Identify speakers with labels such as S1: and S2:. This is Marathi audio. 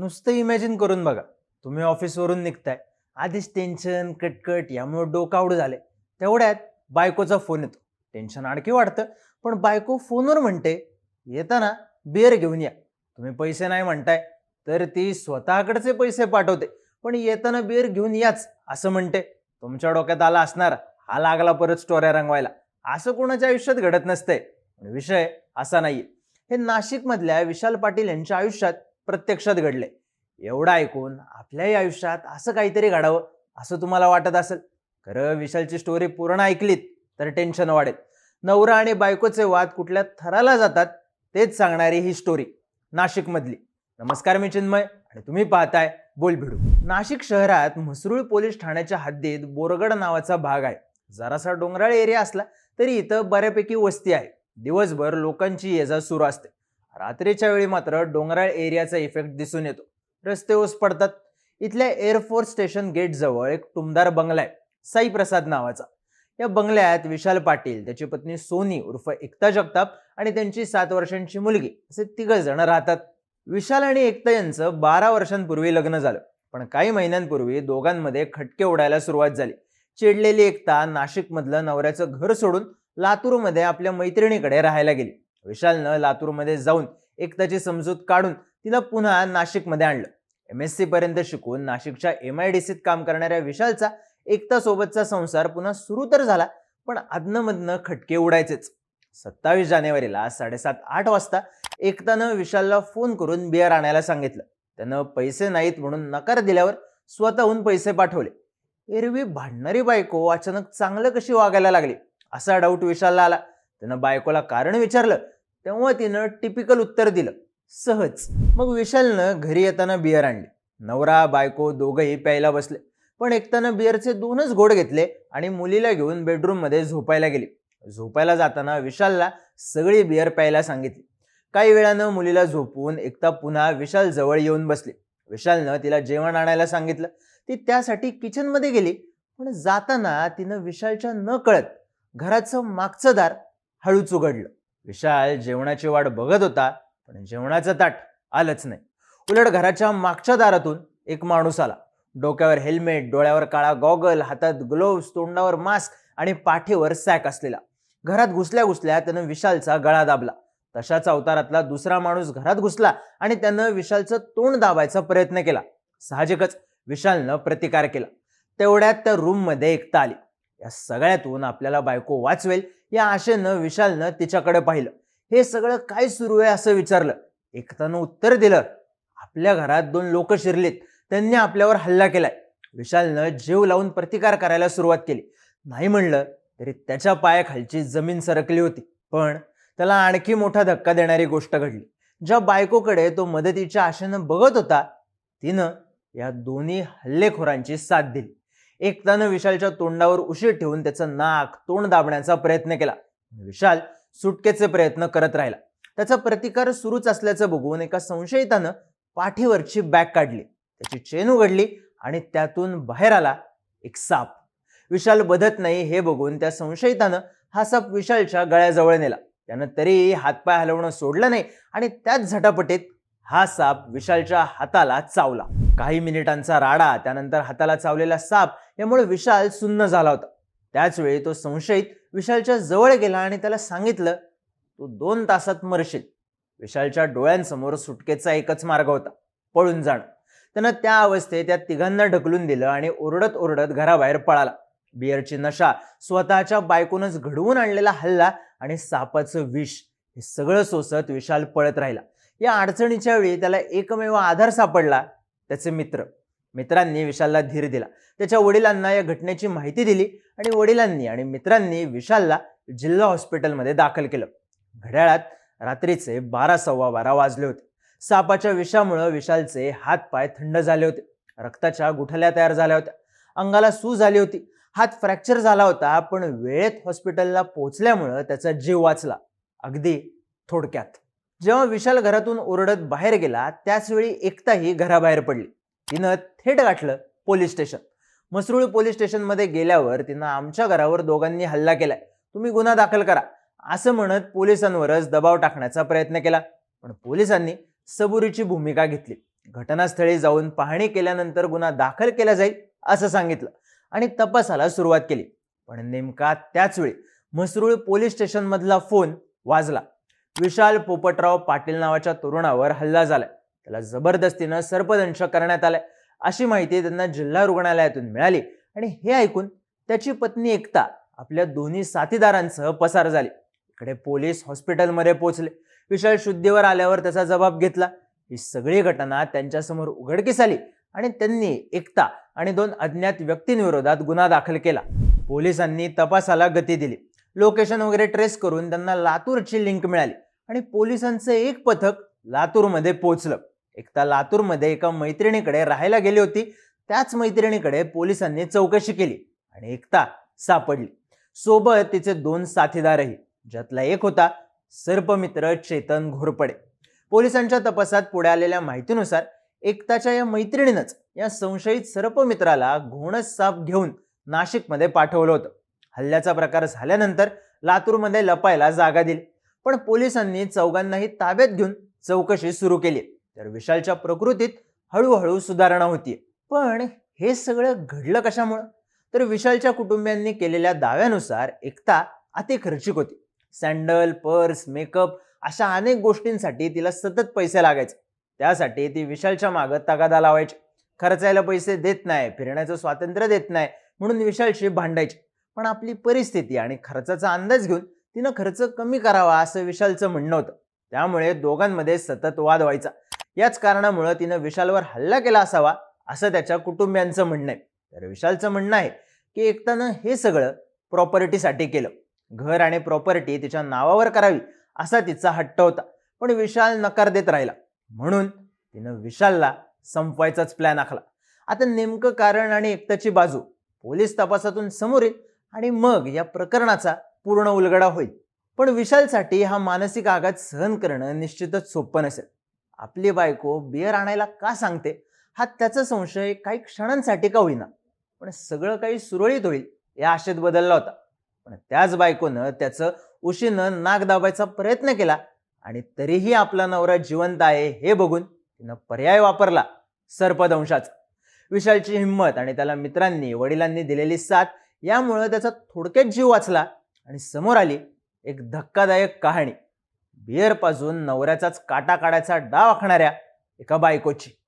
S1: नुसतं इमॅजिन करून बघा. तुम्ही ऑफिसवरून निघताय. आधीच टेन्शन कटकट यामुळे डोकावड झाले तेवढ्यात बायकोचा फोन येतो. टेन्शन आणखी वाढतं. पण बायको फोनवर म्हणते येताना बिअर घेऊन या. तुम्ही पैसे नाही म्हणताय तर ती स्वतःकडचे पैसे पाठवते. पण येताना बिअर घेऊन याच असं म्हणते. तुमच्या डोक्यात आला असणार. हा लागला परत स्टोऱ्या रंगवायला. असं कोणाच्या आयुष्यात घडत नसतंय. विषय असा नाहीये. हे नाशिकमधल्या विशाल पाटील यांच्या आयुष्यात प्रत्यक्षात घडले. एवढं ऐकून आपल्याही आयुष्यात असं काहीतरी घडावं असं तुम्हाला वाटत असेल. खरं विशालची स्टोरी पूर्ण ऐकलीत तर टेन्शन वाढेल. नवरा आणि बायकोचे वाद कुठल्या थराला जातात तेच सांगणारी ही स्टोरी नाशिकमधली. नमस्कार मी चिन्मय आणि तुम्ही पाहताय बोलभिडू नाशिक शहरात म्हसरूळ पोलीस ठाण्याच्या हद्दीत बोरगड नावाचा भाग आहे. जरासा डोंगराळ एरिया असला तरी इथं बऱ्यापैकी वस्ती आहे. दिवसभर लोकांची ये जा सुरू असते. रात्रीच्या वेळी मात्र डोंगराळ एरियाचा इफेक्ट दिसून येतो. रस्ते ओस पडतात. इथल्या एअरफोर्स स्टेशन गेट जवळ एक टुमदार बंगला आहे. साई प्रसाद नावाचा. या बंगल्यात विशाल पाटील त्याची पत्नी सोनी उर्फ एकता जगताप आणि त्यांची सात वर्षांची मुलगी असे तिघ जण राहतात. विशाल आणि एकता यांचं बारा वर्षांपूर्वी लग्न झालं. पण काही महिन्यांपूर्वी दोघांमध्ये खटके उडायला सुरुवात झाली. चिडलेली एकता नाशिकमधलं नवऱ्याचं घर सोडून लातूरमध्ये आपल्या मैत्रिणीकडे राहायला गेली. विशालनं लातूरमध्ये जाऊन एकताची समजूत काढून तिला पुन्हा नाशिकमध्ये आणलं. एम एस सी पर्यंत शिकून नाशिकच्या एम आय डी सीत काम करणाऱ्या विशालचा एकता सोबतचा संसार पुन्हा सुरू तर झाला पण आदनमधनं खटके उडायचेच. सत्तावीस जानेवारीला साडेसात आठ वाजता एकतानं विशालला फोन करून बियर आणायला सांगितलं. त्यानं पैसे नाहीत म्हणून नकार दिल्यावर स्वतःहून पैसे पाठवले. एरवी भांडणारी बायको अचानक चांगलं कशी वागायला लागली? असा डाऊट विशालला आला. त्यानं बायकोला कारण विचारलं तेव्हा तिनं टिपिकल उत्तर दिलं सहज. मग विशालनं घरी येताना बिअर आणली. नवरा बायको दोघंही प्यायला बसले. पण एकतानं बिअरचे दोनच घोड घेतले आणि मुलीला घेऊन बेडरूममध्ये झोपायला गेली. झोपायला जाताना विशालला सगळी बिअर प्यायला सांगितली. काही वेळानं मुलीला झोपवून एकता पुन्हा विशाल जवळ येऊन बसली. विशालनं तिला जेवण आणायला सांगितलं. ती त्यासाठी किचनमध्ये गेली पण जाताना तिनं विशालच्या न कळत घराचं मागचं दार हळूच उघडलं. विशाल जेवणाची वाट बघत होता पण जेवणाचं ताट आलंच नाही. उलट घराच्या मागच्या दारातून एक माणूस आला. डोक्यावर हेल्मेट डोळ्यावर काळा गॉगल हातात ग्लोव्स तोंडावर मास्क आणि पाठीवर सॅक असलेला. घरात घुसल्या घुसल्या त्यानं विशालचा गळा दाबला. तशाच अवतारातला दुसरा माणूस घरात घुसला आणि त्यानं विशालचं तोंड दाबायचा प्रयत्न केला. साहजिकच विशालनं प्रतिकार केला. तेवढ्यात त्या रूममध्ये एकता आली. या सगळ्यातून आपल्याला बायको वाचवेल या आशेनं विशालनं तिच्याकडे पाहिलं. हे सगळं काय सुरू आहे असं विचारलं. एकतानं उत्तर दिलं आपल्या घरात दोन लोक शिरलेत. त्यांनी आपल्यावर हल्ला केलाय. विशालनं जीव लावून प्रतिकार करायला सुरुवात केली. नाही म्हणलं तरी त्याच्या पायाखालची जमीन सरकली होती पण त्याला आणखी मोठा धक्का देणारी गोष्ट घडली. ज्या बायकोकडे तो मदतीच्या आशेनं बघत होता तिनं या दोन्ही हल्लेखोरांची साथ दिली. एकतानं विशालच्या तोंडावर उशीर ठेवून त्याचं नाक तोंड दाबण्याचा प्रयत्न केला. विशाल सुटकेचे प्रयत्न करत राहिला. त्याचा प्रतिकार सुरूच असल्याचं बघून एका संशयितानं पाठीवरची बॅग काढली. त्याची चेन उघडली आणि त्यातून बाहेर आला एक साप. विशाल बधत नाही हे बघून त्या संशयितानं हा साप विशालच्या गळ्याजवळ नेला. त्यानं तरी हातपाय हलवणं सोडलं नाही आणि त्याच झटापटीत हा साप विशालच्या हाताला चावला. काही मिनिटांचा राडा त्यानंतर हाताला चावलेला साप यामुळे विशाल सुन्न झाला होता. त्याचवेळी तो संशयित विशालच्या जवळ गेला आणि त्याला सांगितलं तू दोन तासात मरशील. विशालच्या डोळ्यांसमोर सुटकेचा एकच मार्ग होता पळून जाणं. त्यानं त्या अवस्थेत त्या तिघांना ढकलून दिलं आणि ओरडत ओरडत घराबाहेर पळाला. बिअरची नशा स्वतःच्या बायकोनच घडवून आणलेला हल्ला आणि सापाचं विष हे सगळं सोसत विशाल पळत राहिला. या अडचणीच्या वेळी त्याला एकमेव आधार सापडला त्याचे मित्र. मित्रांनी विशालला धीर दिला. त्याच्या वडिलांना या घटनेची माहिती दिली आणि वडिलांनी आणि मित्रांनी विशालला जिल्हा हॉस्पिटलमध्ये दाखल केलं. घड्याळात रात्रीचे बारा सव्वा बारा वाजले होते. सापाच्या विषामुळं विशालचे हात पाय थंड झाले होते. रक्ताच्या गुठल्या तयार झाल्या होत्या. अंगाला सू झाली होती. हात फ्रॅक्चर झाला होता पण वेळेत हॉस्पिटलला पोहोचल्यामुळं त्याचा जीव वाचला. अगदी थोडक्यात. जेव्हा विशाल घरातून ओरडत बाहेर गेला त्याचवेळी एकताही घराबाहेर पडली. तिनं थेट गाठलं पोलीस स्टेशन. मसरूळ पोलीस स्टेशनमध्ये गेल्यावर तिनं आमच्या घरावर दोघांनी हल्ला केलाय. तुम्ही गुन्हा दाखल करा. असं म्हणत पोलिसांवरच दबाव टाकण्याचा प्रयत्न केला. पण पोलिसांनी सबुरीची भूमिका घेतली. घटनास्थळी जाऊन पाहणी केल्यानंतर गुन्हा दाखल केला जाईल असं सांगितलं. आणि तपासाला सुरुवात केली. पण नेमका त्याचवेळी मसरूळ म्हसरूळ पोलीस स्टेशनमधला फोन वाजला. विशाल पोपटराव पाटील नावाच्या तरुणावर हल्ला झालाय. त्याला जबरदस्तीनं सर्पदंश करण्यात आलाय. अशी माहिती त्यांना जिल्हा रुग्णालयातून मिळाली आणि हे ऐकून त्याची पत्नी एकता आपल्या दोन्ही साथीदारांसह पसार झाली. इकडे पोलीस हॉस्पिटलमध्ये पोहोचले. विशाल शुद्धीवर आल्यावर त्याचा जबाब घेतला. ही सगळी घटना त्यांच्यासमोर उघडकीस आली आणि त्यांनी एकता आणि दोन अज्ञात व्यक्तींविरोधात गुन्हा दाखल केला. पोलिसांनी तपासाला गती दिली. लोकेशन वगैरे ट्रेस करून त्यांना लातूरची लिंक मिळाली. आणि पोलिसांचं एक पथक लातूरमध्ये पोहोचलं. एकता लातूरमध्ये एका मैत्रिणीकडे राहायला गेली होती. त्याच मैत्रिणीकडे पोलिसांनी चौकशी केली आणि एकता सापडली. सोबत तिचे दोन साथीदारही ज्यातला एक होता सर्पमित्र चेतन घोरपडे. पोलिसांच्या तपासात पुढे आलेल्या माहितीनुसार एकताच्या या मैत्रिणीनंच या संशयित सर्पमित्राला घोणस साप घेऊन नाशिकमध्ये पाठवलं होतं. हल्ल्याचा प्रकार झाल्यानंतर लातूरमध्ये लपायला जागा दिली. पण पोलिसांनी चौघांनाही ताब्यात घेऊन चौकशी सुरू केली. तर विशालच्या प्रकृतीत हळूहळू सुधारणा होतीये. पण हे सगळं घडलं कशामुळं? तर विशालच्या कुटुंबियांनी केलेल्या दाव्यानुसार एकता अति खर्चिक होती. सँडल पर्स मेकअप अशा अनेक गोष्टींसाठी तिला सतत पैसे लागायचे. त्यासाठी ती विशालच्या मागं तगादा लावायची. खर्चायला पैसे देत नाही फिरण्याचं स्वातंत्र्य देत नाही म्हणून विशालशी भांडायची. पण आपली परिस्थिती आणि खर्चाचा अंदाज घेऊन तिनं खर्च कमी करावा असं विशालचं म्हणणं होतं. त्यामुळे दोघांमध्ये सतत वाद व्हायचा. याच कारणामुळं तिनं विशालवर हल्ला केला असावा असं त्याच्या कुटुंबियांचं म्हणणं आहे. तर विशालचं म्हणणं आहे की एकतानं हे सगळं प्रॉपर्टीसाठी केलं. घर आणि प्रॉपर्टी तिच्या नावावर करावी असा तिचा हट्ट होता. पण विशाल नकार देत राहिला. म्हणून तिनं विशालला संपवायचाच प्लॅन आखला. आता नेमकं कारण आणि एकताची बाजू पोलीस तपासातून समोर येईल. आणि मग या प्रकरणाचा पूर्ण उलगडा होईल. पण विशालसाठी हा मानसिक आघात सहन करणं निश्चितच सोपं नसेल. आपली बायको बियर आणायला का सांगते? हा त्याचा संशय काही क्षणांसाठी का होईना. पण सगळं काही सुरळीत होईल या आशेत बदलला होता. पण त्याच बायकोनं त्याचं उशीनं नाक दाबायचा प्रयत्न केला आणि तरीही आपला नवरा जिवंत आहे हे बघून तिनं पर्याय वापरला. सर्पदंशाचा. विशालची हिंमत आणि त्याला मित्रांनी वडिलांनी दिलेली साथ यामुळं त्याचा थोडक्यात जीव वाचला आणि समोर आली एक धक्कादायक कहाणी. बिअरपासून पाजून नवऱ्याचाच काटा काढायचा डाव आखणाऱ्या एका बायकोची.